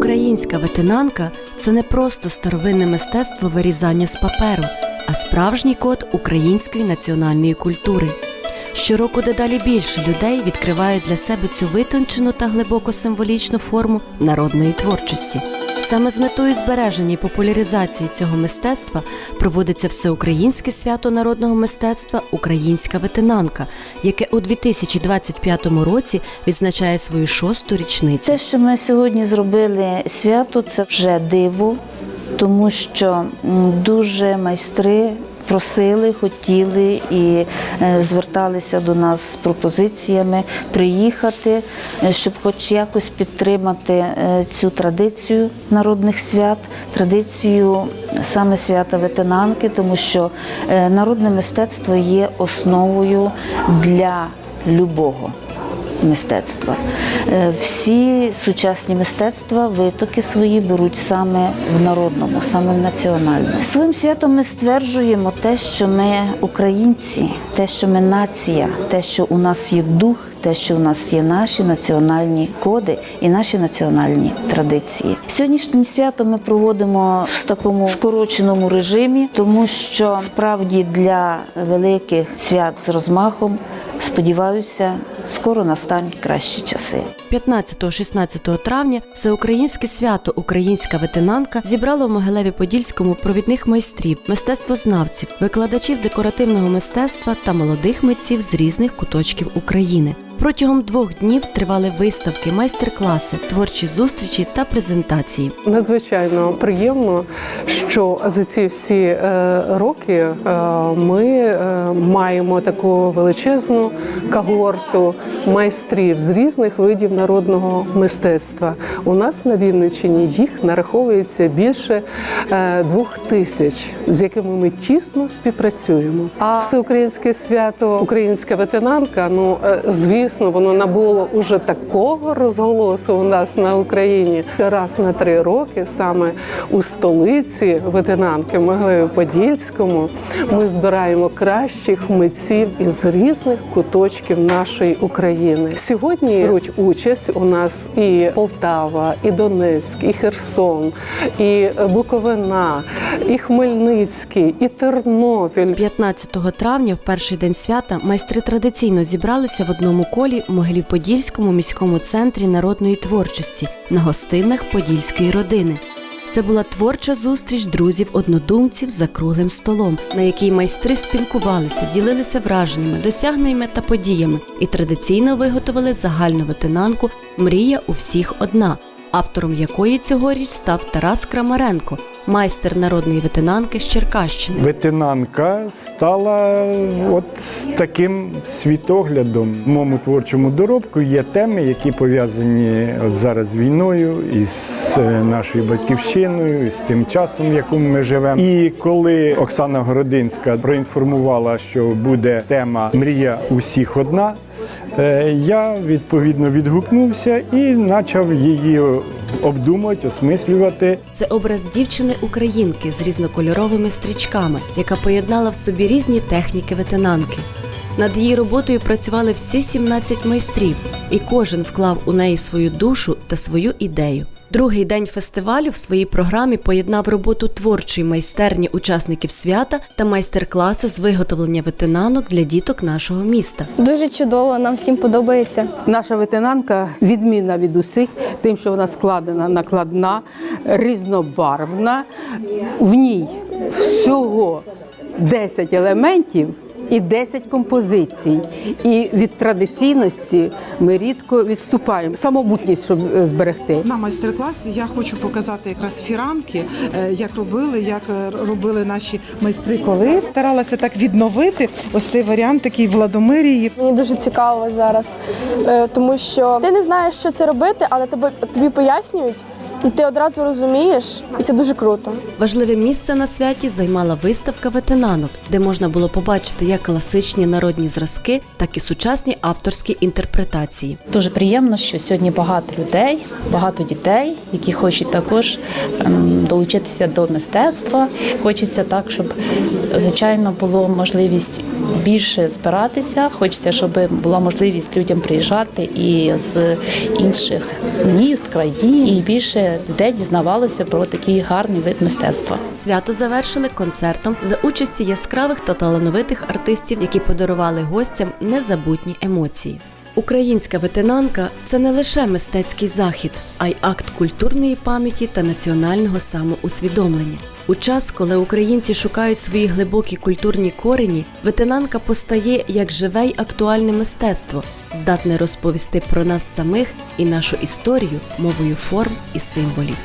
Українська ветенанка це не просто старовинне мистецтво вирізання з паперу, а справжній код української національної культури. Щороку дедалі більше людей відкривають для себе цю витончену та глибоко символічну форму народної творчості. Саме з метою збереження і популяризації цього мистецтва проводиться всеукраїнське свято народного мистецтва Українська ветенанка, яке у 2025 році відзначає свою шосту річницю. Те, що ми сьогодні зробили свято, це вже диво, тому що дуже майстри просили, хотіли і е, зверталися до нас з пропозиціями приїхати, е, щоб хоч якось підтримати е, цю традицію народних свят, традицію саме свята ветенанки, тому що народне мистецтво є основою для любого мистецтва. Е, Всі сучасні мистецтва витоки свої беруть саме в народному, саме в національному. Своїм святом ми стверджуємо те, що ми українці, те, що ми нація, те, що у нас є дух, те, що у нас є наші національні коди і наші національні традиції. Сьогоднішнє свято ми проводимо в такому скороченому режимі, тому що справді для великих свят з розмахом сподіваюся, скоро настануть кращі часи. 15-16 травня всеукраїнське свято Українська ветенанка зібрало в Могилеві-Подільському провідних майстрів, мистецтвознавців, викладачів декоративного мистецтва та молодих митців з різних куточків України. Протягом двох днів тривали виставки, майстер-класи, творчі зустрічі та презентації. Надзвичайно приємно, що за ці всі е, роки е, ми е, маємо таку величезну когорту майстрів з різних видів народного мистецтва. У нас на Вінниччині їх нараховується більше двох тисяч, з якими ми тісно співпрацюємо. А всеукраїнське свято Українська ветенанка, ну е, звісно, воно набуло уже такого розголосу у нас на Україні раз на три роки, саме у столиці ветенанки Могилеві-Подільському, ми збираємо кращих митців із різних куточків нашої України. Сьогодні беруть участь у нас і Полтава, і Донецьк, і Херсон, і Буковина, і Хмельницький, і Тернопіль. 15 травня, в перший день свята, майстри традиційно зібралися в одному колі у Могилів-Подільському міському центрі народної творчості на гостинах Подільської родини. Це була творча зустріч друзів-однодумців за круглим столом, на якій майстри спілкувалися, ділилися враженнями, досягненнями та подіями і традиційно виготовили загальну ветенанку Мрія у всіх одна, автором якої цьогоріч став Тарас Крамаренко, майстер народної ветенанки з Черкащини. Ветенанка стала от таким світоглядом. В моєму творчому доробку є теми, які пов'язані от зараз з війною, із е, нашою батьківщиною, з тим часом, в якому ми живемо. І коли Оксана Городинська проінформувала, що буде тема Мрія усіх одна. е, Я відповідно відгукнувся і почав її обдумувати, осмислювати. Це образ дівчини-українки з різнокольоровими стрічками, яка поєднала в собі різні техніки ветенанки. Над її роботою працювали всі 17 майстрів, і кожен вклав у неї свою душу та свою ідею. Другий день фестивалю в своїй програмі поєднав роботу творчої майстерні учасників свята та майстер-класи з виготовлення ветенанок для діток нашого міста. Дуже чудово, нам всім подобається. Наша ветенанка відмінна від усіх, тим, що вона складена, накладна, різнобарвна. В ній всього 10 елементів і 10 композицій. І від традиційності ми рідко відступаємо. Самобутність, щоб зберегти. На майстер-класі я хочу показати якраз фіранки, е, як робили, як е, робили наші майстри колись. Старалася так відновити ось цей варіант такий Владомирії. Мені дуже цікаво зараз, е, тому що ти не знаєш, що це робити, але тебе тобі пояснюють, і ти одразу розумієш, і це дуже круто. Важливе місце на святі займала виставка ветенанок, де можна було побачити як класичні народні зразки, так і сучасні авторські інтерпретації. Дуже приємно, що сьогодні багато людей, багато дітей, які хочуть також ем, долучитися до мистецтва. Хочеться так, щоб звичайно було можливість більше збиратися. Хочеться, щоб була можливість людям приїжджати і з інших міст, країн, і більше людей дізнавалося про такий гарний вид мистецтва. Свято завершили концертом за участі яскравих та талановитих артистів, які подарували гостям незабутні емоції. Українська ветенанка це не лише мистецький захід, а й акт культурної пам'яті та національного самоусвідомлення. У час, коли українці шукають свої глибокі культурні корені, ветенанка постає як живе й актуальне мистецтво, здатне розповісти про нас самих і нашу історію мовою форм і символів.